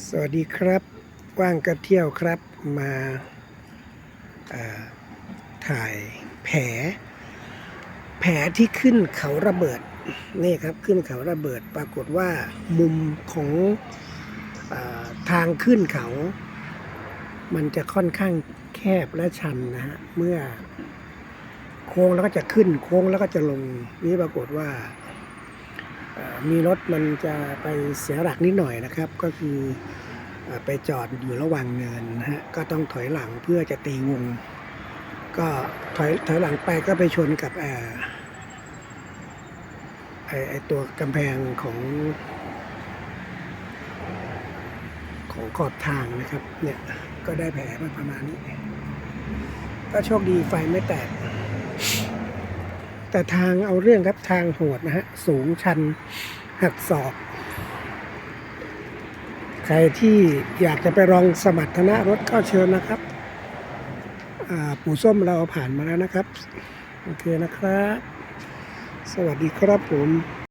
สวัสดีครับว่างก็เที่ยวครับมาเอ่อถ่ายแผล แผลที่ขึ้นเขาระเบิดนี่ครับขึ้นเขาระเบิดปรากฏว่ามุมของอทางขึ้นเขา มันจะค่อนข้างแคบและชันนะฮะเมื่อโค้งแล้วก็จะขึ้นโค้งแล้วก็จะลงนี่ปรากฏว่า มีรถมันจะไปเสียหลักนิดหน่อยนะครับ ก็คืออไปจอดอยู่ระหว่างเนินนะฮะก็ต้องถอยหลังเพื่อจะตีวงก็ถอยถอยหลังไปก็ไปชนกับเอ่อไอไอตัวกำแพงของ ของขอบทางนะครับเนี่ยก็ได้แผลมาประมาณนี้ ก็โชคดีไฟไม่แตก แต่ทางเอาเรื่องครับทางโหดนะฮะ สูงชันหักศอกใครที่อยากจะไปลองสมรรถนะรถก็เชิญนะครับปู่ส้มเราผ่านมาแล้วนะครับ โอเคนะครับ สวัสดีครับผม